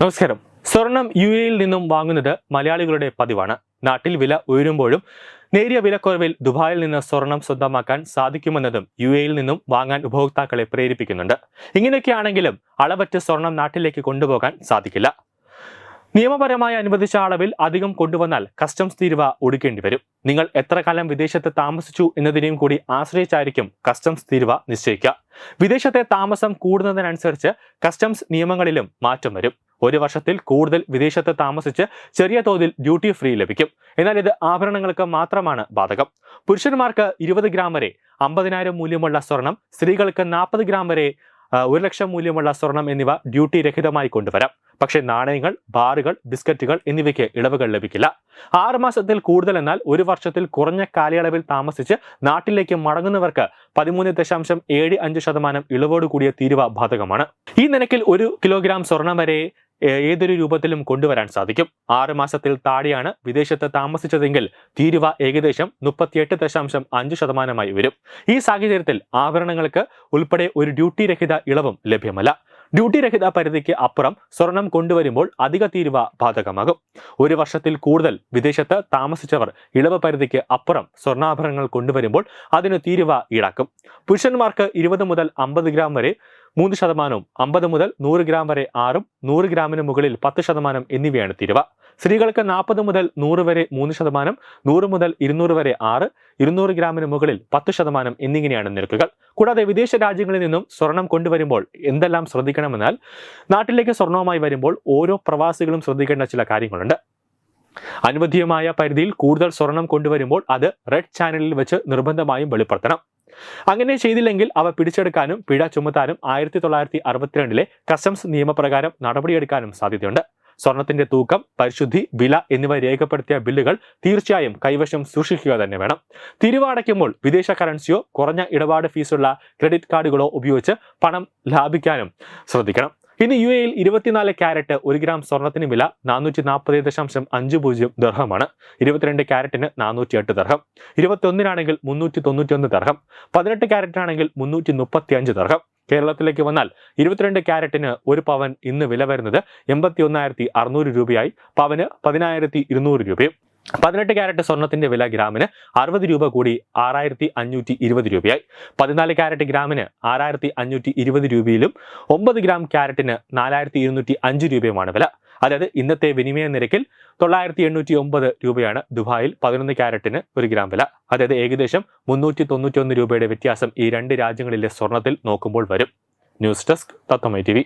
നമസ്കാരം. സ്വർണം യു എയിൽ നിന്നും വാങ്ങുന്നത് മലയാളികളുടെ പതിവാണ്. നാട്ടിൽ വില ഉയരുമ്പോഴും നേരിയ വിലക്കുറവിൽ ദുബായിൽ നിന്ന് സ്വർണം സ്വന്തമാക്കാൻ സാധിക്കുമെന്നതും യു എയിൽ നിന്നും വാങ്ങാൻ ഉപഭോക്താക്കളെ പ്രേരിപ്പിക്കുന്നുണ്ട്. ഇങ്ങനെയൊക്കെയാണെങ്കിലും അളവറ്റ് സ്വർണം നാട്ടിലേക്ക് കൊണ്ടുപോകാൻ സാധിക്കില്ല. നിയമപരമായി അനുവദിച്ച അളവിൽ അധികം കൊണ്ടുവന്നാൽ കസ്റ്റംസ് തീരുവ ഒടുക്കേണ്ടി വരും. നിങ്ങൾ എത്ര കാലം വിദേശത്ത് താമസിച്ചു എന്നതിനെയും കൂടി ആശ്രയിച്ചായിരിക്കും കസ്റ്റംസ് തീരുവ നിശ്ചയിക്കുക. വിദേശത്തെ താമസം കൂടുന്നതിനനുസരിച്ച് കസ്റ്റംസ് നിയമങ്ങളിലും മാറ്റം വരും. ഒരു വർഷത്തിൽ കൂടുതൽ വിദേശത്ത് താമസിച്ച് ചെറിയ തോതിൽ ഡ്യൂട്ടി ഫ്രീ ലഭിക്കും. എന്നാൽ ഇത് ആഭരണങ്ങൾക്ക് മാത്രമാണ് ബാധകം. പുരുഷന്മാർക്ക് ഇരുപത് ഗ്രാം വരെ അമ്പതിനായിരം മൂല്യമുള്ള സ്വർണം സ്ത്രീകൾക്ക് നാൽപ്പത് ഗ്രാം വരെ ഒരു ലക്ഷം മൂല്യമുള്ള സ്വർണം എന്നിവ ഡ്യൂട്ടി രഹിതമായി കൊണ്ടുവരാം. പക്ഷെ നാണയങ്ങൾ ബാറുകൾ ബിസ്ക്കറ്റുകൾ എന്നിവയ്ക്ക് ഇളവുകൾ ലഭിക്കില്ല. ആറ് മാസത്തിൽ കൂടുതൽ എന്നാൽ ഒരു വർഷത്തിൽ കുറഞ്ഞ കാലയളവിൽ താമസിച്ച് നാട്ടിലേക്ക് മടങ്ങുന്നവർക്ക് പതിമൂന്ന് ദശാംശം ഏഴ് അഞ്ച് ശതമാനം ഇളവോടുകൂടിയ തീരുവ ബാധകമാണ്. ഈ നിരക്കിൽ ഒരു കിലോഗ്രാം സ്വർണം വരെ ഏതൊരു രൂപത്തിലും കൊണ്ടുവരാൻ സാധിക്കും. ആറ് മാസത്തിൽ താഴെയാണ് വിദേശത്ത് താമസിച്ചതെങ്കിൽ തീരുവ ഏകദേശം മുപ്പത്തിയെട്ട് ദശാംശം അഞ്ച് ശതമാനമായി വരും. ഈ സാഹചര്യത്തിൽ ആഭരണങ്ങൾക്ക് ഉൾപ്പെടെ ഒരു ഡ്യൂട്ടി രഹിത ഇളവും ലഭ്യമല്ല. ഡ്യൂട്ടി രഹിത പരിധിക്ക് അപ്പുറം സ്വർണം കൊണ്ടുവരുമ്പോൾ അധിക തീരുവ ബാധകമാകും. ഒരു വർഷത്തിൽ കൂടുതൽ വിദേശത്ത് താമസിച്ചവർ ഇളവ് പരിധിക്ക് അപ്പുറം സ്വർണാഭരണങ്ങൾ കൊണ്ടുവരുമ്പോൾ അതിന് തീരുവ ഈടാക്കും. പുരുഷന്മാർക്ക് ഇരുപത് മുതൽ അമ്പത് ഗ്രാം വരെ മൂന്ന് ശതമാനവും അമ്പത് മുതൽ നൂറ് ഗ്രാം വരെ ആറും നൂറ് ഗ്രാമിന് മുകളിൽ പത്ത് ശതമാനം എന്നിവയാണ് തീരുവ. സ്ത്രീകൾക്ക് നാൽപ്പത് മുതൽ നൂറ് വരെ മൂന്ന് ശതമാനം നൂറ് മുതൽ ഇരുന്നൂറ് വരെ ആറ് ഇരുന്നൂറ് ഗ്രാമിന് മുകളിൽ പത്ത് ശതമാനം എന്നിങ്ങനെയാണ് നിരക്കുകൾ. കൂടാതെ വിദേശ രാജ്യങ്ങളിൽ നിന്നും സ്വർണം കൊണ്ടുവരുമ്പോൾ എന്തെല്ലാം ശ്രദ്ധിക്കണമെന്നാൽ നാട്ടിലേക്ക് സ്വർണവുമായി വരുമ്പോൾ ഓരോ പ്രവാസികളും ശ്രദ്ധിക്കേണ്ട ചില കാര്യങ്ങളുണ്ട്. അനുവദീയമായ പരിധിയിൽ കൂടുതൽ സ്വർണം കൊണ്ടുവരുമ്പോൾ അത് റെഡ് ചാനലിൽ വെച്ച് നിർബന്ധമായും വെളിപ്പെടുത്തണം. അങ്ങനെ ചെയ്തില്ലെങ്കിൽ അവ പിടിച്ചെടുക്കാനും പിഴ ചുമത്താനും ആയിരത്തി തൊള്ളായിരത്തി അറുപത്തിരണ്ടിലെ കസ്റ്റംസ് നിയമപ്രകാരം നടപടിയെടുക്കാനും സാധ്യതയുണ്ട്. സ്വർണത്തിന്റെ തൂക്കം പരിശുദ്ധി വില എന്നിവ രേഖപ്പെടുത്തിയ ബില്ലുകൾ തീർച്ചയായും കൈവശം സൂക്ഷിക്കുക തന്നെ വേണം. തിരുവടയ്ക്കുമ്പോൾ വിദേശ കറൻസിയോ കുറഞ്ഞ ഇടപാട് ഫീസുള്ള ക്രെഡിറ്റ് കാർഡുകളോ ഉപയോഗിച്ച് പണം ലാഭിക്കാനും ശ്രദ്ധിക്കണം. ഇന്ന് യു എയിൽ ഇരുപത്തിനാല് ക്യാരറ്റ് ഒരു ഗ്രാം സ്വർണത്തിന് വില നാനൂറ്റി നാൽപ്പത് ദശാംശം അഞ്ച് പൂജ്യം ദർഹമാണ്. ഇരുപത്തിരണ്ട് ക്യാരറ്റിന് നാനൂറ്റി എട്ട് ദർഹം. ഇരുപത്തൊന്നിനാണെങ്കിൽ മുന്നൂറ്റി തൊണ്ണൂറ്റിയൊന്ന് ദർഹം. പതിനെട്ട് ക്യാരറ്റിനാണെങ്കിൽ മുന്നൂറ്റി മുപ്പത്തി അഞ്ച് ദർഹം. കേരളത്തിലേക്ക് വന്നാൽ ഇരുപത്തിരണ്ട് ക്യാരറ്റിന് ഒരു പവൻ ഇന്ന് വില വരുന്നത് എൺപത്തി ഒന്നായിരത്തി അറുന്നൂറ് രൂപയായി. പവന് പതിനായിരത്തി ഇരുന്നൂറ് രൂപയും. പതിനെട്ട് ക്യാരറ്റ് സ്വർണത്തിന്റെ വില ഗ്രാമിന് അറുപത് രൂപ കൂടി ആറായിരത്തി അഞ്ഞൂറ്റി ഇരുപത് രൂപയായി. പതിനാല് ക്യാരറ്റ് ഗ്രാമിന് ആറായിരത്തി അഞ്ഞൂറ്റി ഇരുപത് രൂപയിലും ഒമ്പത് ഗ്രാം ക്യാരറ്റിന് നാലായിരത്തി ഇരുന്നൂറ്റി അഞ്ച് രൂപയുമാണ് വില. അതായത് ഇന്നത്തെ വിനിമയ നിരക്കിൽ തൊള്ളായിരത്തി എണ്ണൂറ്റി ഒമ്പത് രൂപയാണ് ദുബായിൽ പതിനൊന്ന് ക്യാരറ്റിന് ഒരു ഗ്രാം വില. അതായത് ഏകദേശം മുന്നൂറ്റി തൊണ്ണൂറ്റി ഒന്ന് രൂപയുടെ വ്യത്യാസം ഈ രണ്ട് രാജ്യങ്ങളിലെ സ്വർണത്തിൽ നോക്കുമ്പോൾ വരും. News desk തത്തമൈ T